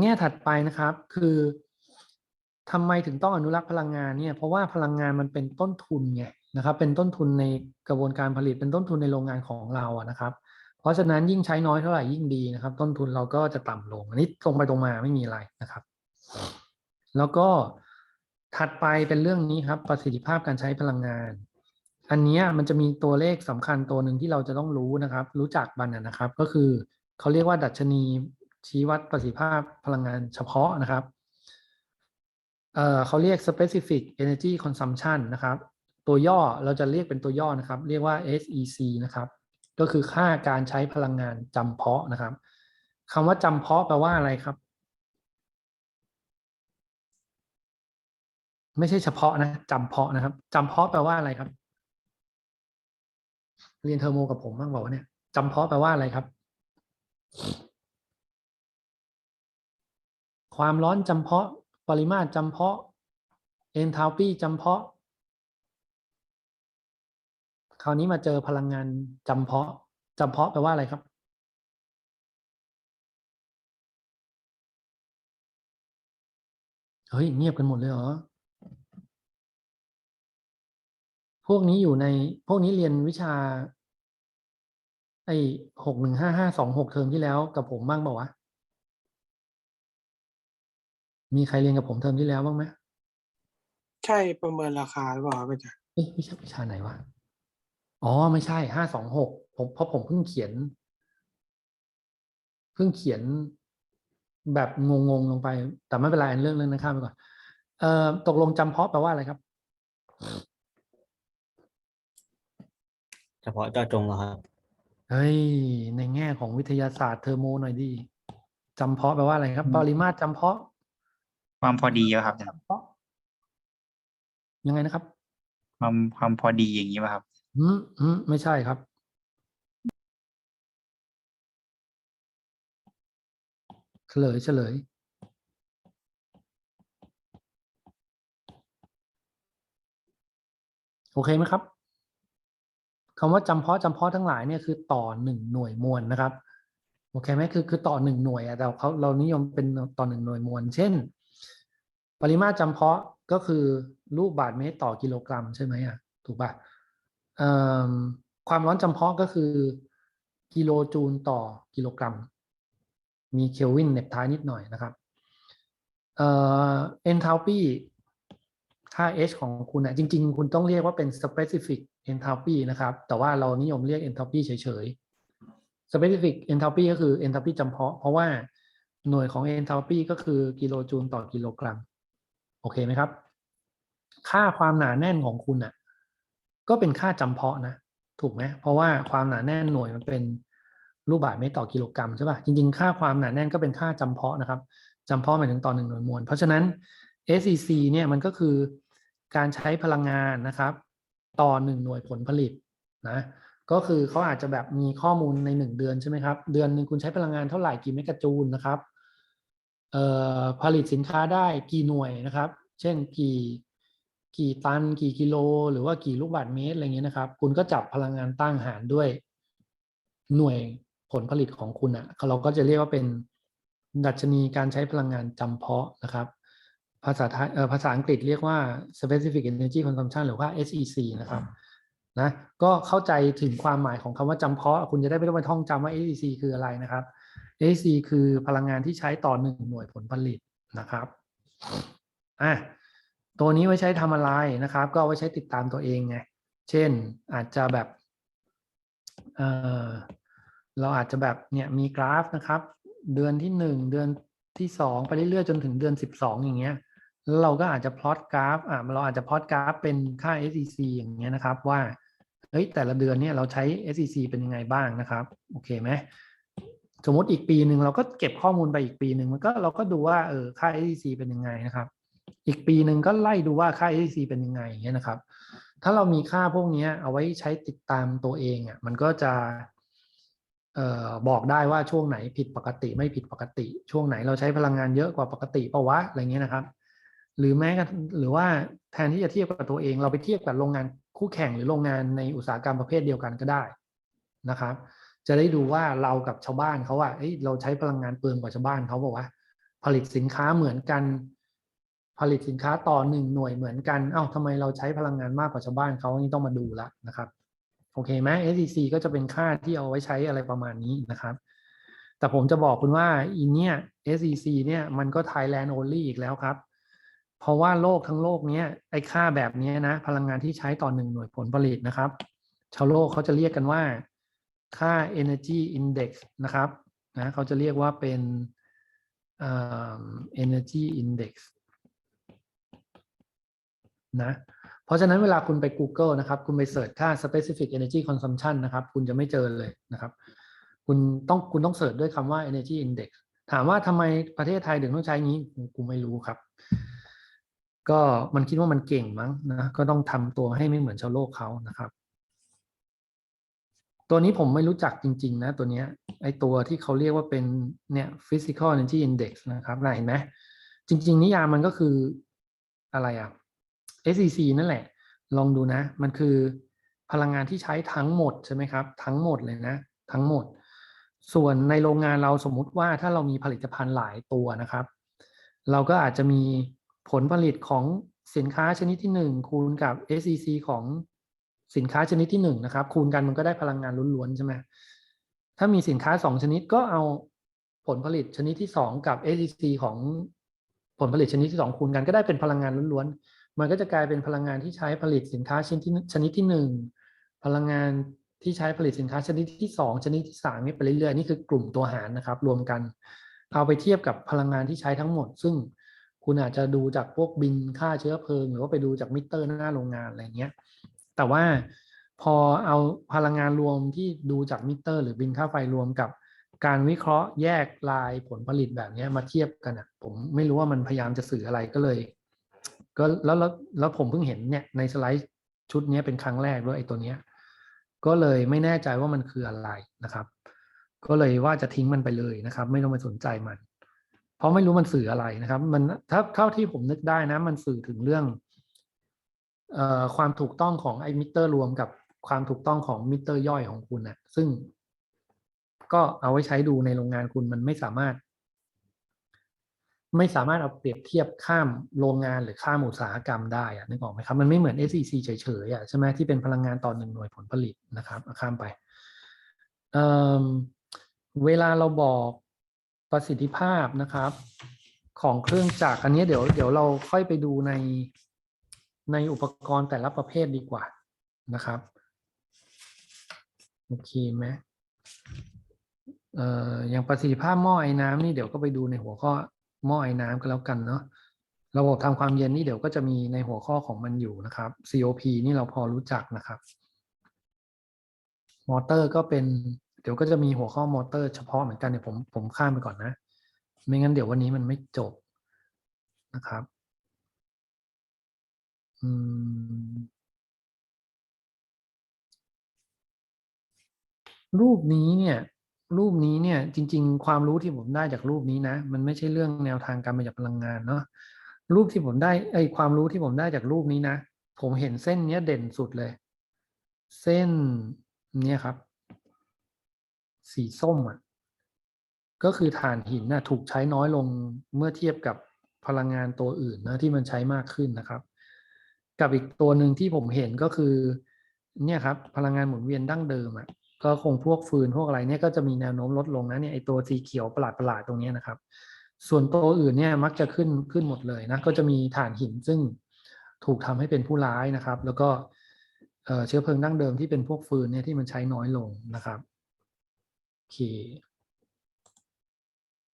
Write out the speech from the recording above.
แง่ถัดไปนะครับ คือทำไมถึงต้องอนุรักษ์พลังงานเนี่ยเพราะว่าพลังงานมันเป็นต้นทุนไงนะครับเป็นต้นทุนในกระบวนการผลิตเป็นต้นทุนในโรงงานของเราอะนะครับ เพราะฉะนั้นยิ่งใช้น้อยเท่าไหร่ยิ่งดีนะครับ ต้นทุนเราก็จะต่ำลงอันนี้ตรงไปตรงมาไม่มีอะไรนะครับ แล้วก็ถัดไปเป็นเรื่องนี้ครับประสิทธิภาพการใช้พลังงาน อันนี้มันจะมีตัวเลขสำคัญตัวหนึ่งที่เราจะต้องรู้นะครับ รู้จักมันนะนะครับ ก็คือเขาเรียกว่าดัชนี ชี้วัดประสิทธิภาพพลังงานเฉพาะนะครับเเขาเรียก specific energy consumption นะครับ ตัวย่อเราจะเรียกเป็นตัวย่อนะครับ เรียกว่า SEC นะครับ ก็คือค่าการใช้พลังงานจำเพาะนะครับคำว่าจำเพาะแปลว่าอะไรครับ ไม่ใช่เฉพาะนะจำเพาะนะครับจำเพาะแปลว่าอะไรครับ เรียนเทอร์โมกับผมบ้างบอกว่าเนี่ยจำเพาะแปลว่าอะไรครับ ความร้อนจำเพาะ ปริมาตรจำเพาะ เอนทาลปีจำเพาะ คราวนี้มาเจอพลังงานจำเพาะจำเพาะแปลว่าอะไรครับ เฮ้ย เงียบกันหมดเลยเหรอ พวกนี้อยู่ในพวกนี้เรียนวิชา ไอ้หกหนึ่งห้าห้าสองหกเทอมที่แล้วกับผมบ้างเปล่าวะ มีใครเรียนกับผมเทอมที่แล้วบ้างไหมใช่ประเมินราคาหรือเปล่าครับอาจารย์เอ้ยวิชาวิชาไหนวะ อ๋อ ไม่ใช่ห้าสองหกผมเพราะผมเพิ่งเขียน เพิ่งเขียนแบบงงๆลงไป แต่ไม่เป็นไรอันเรื่องเรื่องนั้นข้ามไปก่อน เอ่อตกลงจำเพาะแปลว่าอะไรครับ เฉพาะเจาะจงเหรอครับ เฮ้ย ในแง่ของวิทยาศาสตร์เทอร์โมหน่อยดิจำเพาะแปลว่าอะไรครับอืมปริมาตรจำเพาะ ความพอดีอะครับอาจารย์จำเพาะยังไงนะครับ ความความพอดีอย่างนี้ป่ะครับ อืมอืมไม่ใช่ครับ เฉลยเฉลย โอเคไหมครับคำว่าจำเพาะจำเพาะทั้งหลายเนี่ยคือต่อหนึ่งหน่วยมวลนะครับ โอเคไหมคือคือต่อหนึ่งหน่วยอะแต่เขาเรานิยมเป็นต่อหนึ่งหน่วยมวล เช่น ปริมาตรจำเพาะก็คือลูกบาศก์เมตรต่อกิโลกรัมใช่ไหมอะถูกป่ะเอ่อความร้อนจำเพาะก็คือ กิโลจูลต่อกิโลกรัม มีเคลวินเหน็บท้ายนิดหน่อยนะครับเอ่อ enthalpy ค่า H ของคุณนะจริง ๆ คุณต้องเรียกว่าเป็น specific enthalpy นะครับ แต่ว่าเรานิยมเรียก enthalpy เฉยๆ specific enthalpy ก็คือ enthalpy จำเพาะ เพราะว่าหน่วยของ enthalpy ก็คือกิโลจูลต่อกิโลกรัม โอเคไหมครับ ค่าความหนาแน่นของคุณอะ ก็เป็นค่าจำเพาะนะ ถูกไหมเพราะว่าความหนาแน่นหน่วยมันเป็นลูกบาศก์เมตรต่อกิโลกรัมใช่ป่ะจริง ๆ ค่าความหนาแน่นก็เป็นค่าจำเพาะนะครับจำเพาะหมายถึงต่อหนึ่งหน่วยมวล เพราะฉะนั้น SEC เนี่ยมันก็คือการใช้พลังงานนะครับ ต่อหนึ่งหน่วยผลผลิตนะก็คือเขาอาจจะแบบมีข้อมูลในหนึ่งเดือนใช่ไหมครับ เดือนหนึ่งคุณใช้พลังงานเท่าไหร่กี่เมกะจูลนะครับ ผลิตสินค้าได้กี่หน่วยนะครับ เช่นกี่กี่ตัน กี่กิโล หรือว่ากี่ลูกบาศก์เมตรอะไรเงี้ยนะครับ คุณก็จับพลังงานตั้งหารด้วยหน่วยผลผลิตของคุณอะ่ะเราก็จะเรียกว่าเป็นดัชนีการใช้พลังงานจำเพาะนะครับ ภาษาไทยเอ่อภาษาอังกฤษเรียกว่า specific energy consumption หรือว่า SEC นะครับนะก็เข้าใจถึงความหมายของคำว่าจำเพาะ คุณจะได้ไม่ต้องไปท่องจำว่า SEC คืออะไรนะครับ SEC คือพลังงานที่ใช้ต่อหนึ่งหน่วยผลผลิตนะครับอะตัวนี้ไว้ใช้ทำอะไรนะครับ ก็เอาไว้ใช้ติดตามตัวเองไง เช่นอาจจะแบบเออเราอาจจะแบบเนี่ยมีกราฟนะครับ เดือนที่หนึ่งเดือนที่สองไปเรื่อยๆจนถึงเดือนสิบสองอย่างเงี้ยแล้วเราก็อาจจะพลอตกราฟอะเราอาจจะพลอตกราฟเป็นค่า SEC อย่างเงี้ยนะครับว่าเฮ้ยแต่ละเดือนเนี่ยเราใช้ SEC เป็นยังไงบ้างนะครับ โอเคไหม สมมติอีกปีหนึ่งเราก็เก็บข้อมูลไปอีกปีหนึ่งมันก็เราก็ดูว่าเออค่า SEC เป็นยังไงนะครับ อีกปีหนึ่งก็ไล่ดูว่าค่า SEC เป็นยังไงอย่างเงี้ยนะครับ ถ้าเรามีค่าพวกนี้เอาไว้ใช้ติดตามตัวเองอะมันก็จะเอ่อบอกได้ว่าช่วงไหนผิดปกติไม่ผิดปกติ ช่วงไหนเราใช้พลังงานเยอะกว่าปกติเปล่าวะอะไรเงี้ยนะครับ หรือแม้กระทั่งหรือว่าแทนที่จะเทียบกับตัวเอง เราไปเทียบกับโรงงานคู่แข่งหรือโรงงานในอุตสาหกรรมประเภทเดียวกันก็ได้นะครับ จะได้ดูว่าเรากับชาวบ้านเขาว่าเอ้ยเราใช้พลังงานเปลืองกว่าชาวบ้านเขาบอกว่าผลิตสินค้าเหมือนกัน ผลิตสินค้าต่อหนึ่งหน่วยเหมือนกัน เอ้าทำไมเราใช้พลังงานมากกว่าชาวบ้านเขาอันนี่ต้องมาดูละนะครับ โอเคไหม SEC ก็จะเป็นค่าที่เอาไว้ใช้อะไรประมาณนี้นะครับ แต่ผมจะบอกคุณว่าอีเนี่ย SEC เนี่ยมันก็ Thailand only อีกแล้วครับ เพราะว่าโลกทั้งโลกเนี้ยไอ้ค่าแบบนี้นะ พลังงานที่ใช้ต่อหนึ่งหน่วยผลผลิตนะครับ ชาวโลกเขาจะเรียกกันว่า ค่า energy index นะครับนะเขาจะเรียกว่าเป็น energy index นะเพราะฉะนั้นเวลาคุณไป Google นะครับ คุณไปเสิร์ชค่า specific energy consumption นะครับ คุณจะไม่เจอเลยนะครับ คุณต้องคุณต้องเสิร์ชด้วยคำว่า energy index ถามว่าทำไมประเทศไทยถึงต้องใช้งี้กูไม่รู้ครับ ก็มันคิดว่ามันเก่งมั้งนะก็ต้องทำตัวให้ไม่เหมือนชาวโลกเขานะครับ ตัวนี้ผมไม่รู้จักจริง ๆ นะ ตัวเนี้ยไอตัวที่เขาเรียกว่าเป็นเนี่ย physical energy index นะครับน่าเห็นไหมจริง ๆ นิยามมันก็คืออะไรอะ SEC นั่นแหละ ลองดูนะ มันคือพลังงานที่ใช้ทั้งหมดใช่ไหมครับ ทั้งหมดเลยนะ ทั้งหมด ส่วนในโรงงานเราสมมุติว่าถ้าเรามีผลิตภัณฑ์หลายตัวนะครับ เราก็อาจจะมีผลผลิตของสินค้าชนิดที่หนึ่งคูณกับ SEC ของ สินค้าชนิดที่หนึ่งนะครับ คูณกันมันก็ได้พลังงานล้วนๆใช่ไหมถ้ามีสินค้าสองชนิดก็เอาผลผลิตชนิดที่สองกับ SEC ของผลผลิตชนิดที่สองคูณกันก็ได้เป็นพลังงานล้วนๆ มันก็จะกลายเป็นพลังงานที่ใช้ผลิตสินค้าชนิดที่ชนิดที่หนึ่งพลังงานที่ใช้ผลิตสินค้าชนิดที่สองชนิดที่สามนี่ไปเรื่อยๆนี่คือกลุ่มตัวหารนะครับ รวมกัน เอาไปเทียบกับพลังงานที่ใช้ทั้งหมด ซึ่งคุณอาจจะดูจากพวกบินค่าเชื้อเพลิง หรือว่าไปดูจากมิเตอร์หน้าโรงงานอะไรเงี้ย แต่ว่าพอเอาพลังงานรวมที่ดูจากมิเตอร์ หรือบินค่าไฟรวมกับการวิเคราะห์แยกลายผลผลิตแบบนี้มาเทียบกันอะผมไม่รู้ว่ามันพยายามจะสื่ออะไรก็เลย ก็แล้วแล้วแล้วผมเพิ่งเห็นเนี่ยในสไลด์ชุดนี้เป็นครั้งแรกด้วยไอ้ตัวเนี้ยก็เลยไม่แน่ใจว่ามันคืออะไรนะครับ ก็เลยว่าจะทิ้งมันไปเลยนะครับ ไม่ต้องไปสนใจมัน เพราะไม่รู้มันสื่ออะไรนะครับ มันถ้าเท่าที่ผมนึกได้นะ มันสื่อถึงเรื่อง ความถูกต้องของไอ้มิเตอร์รวมกับความถูกต้องของมิเตอร์ย่อยของคุณนะซึ่งก็เอาไว้ใช้ดูในโรงงานคุณมันไม่สามารถ ไม่สามารถเอาเปรียบเทียบข้ามโรงงานหรือข้ามอุตสาหกรรมได้อะนึกออกไหมครับมันไม่เหมือน SEC เฉยๆอะใช่ไหมที่เป็นพลังงานต่อหนึ่งหน่วยผลผลิตนะครับข้ามไปเเวลาเราบอกประสิทธิภาพนะครับ ของเครื่องจักรอันนี้เดี๋ยวเดี๋ยวเราค่อยไปดูใน ในอุปกรณ์แต่ละประเภทดีกว่านะครับ โอเคไหมเอ่ออย่างประสิทธิภาพหม้อไอ้น้ำนี่เดี๋ยวก็ไปดูในหัวข้อหม้อไอ้น้ำก็แล้วกันเนาะระบบทำความเย็นนี่เดี๋ยวก็จะมีในหัวข้อของมันอยู่นะครับ COP นี่เราพอรู้จักนะครับ มอเตอร์ก็เป็นเดี๋ยวก็จะมีหัวข้อมอเตอร์เฉพาะเหมือนกันเนี่ยผมผมข้ามไปก่อนนะ ไม่งั้นเดี๋ยววันนี้มันไม่จบนะครับ รูปนี้เนี่ย รูปนี้เนี่ย จริง ๆ ความรู้ที่ผมได้จากรูปนี้นะ มันไม่ใช่เรื่องแนวทางการประหยัดพลังงานเนาะรูปที่ผมได้ไอความรู้ที่ผมได้จากรูปนี้นะผมเห็นเส้นเนี้ยเด่นสุดเลย เส้นเนี่ยครับ สีส้มอะก็คือถ่านหินน่ะถูกใช้น้อยลงเมื่อเทียบกับพลังงานตัวอื่นนะที่มันใช้มากขึ้นนะครับ กับอีกตัวหนึ่งที่ผมเห็นก็คือ เนี่ยครับ พลังงานหมุนเวียนดั้งเดิมอะก็คงพวกฟืนพวกอะไรเนี่ยก็จะมีแนวโน้มลดลงนะเนี่ยไอตัวสีเขียวประหลาดประหลาดๆตรงนี้นะครับ ส่วนตัวอื่นเนี่ยมักจะขึ้นขึ้นหมดเลยนะก็จะมีถ่านหินซึ่งถูกทำให้เป็นผู้ร้ายนะครับ แล้วก็เเชื้อเพลิงดั้งเดิมที่เป็นพวกฟืนเนี่ยที่มันใช้น้อยลงนะครับโอเค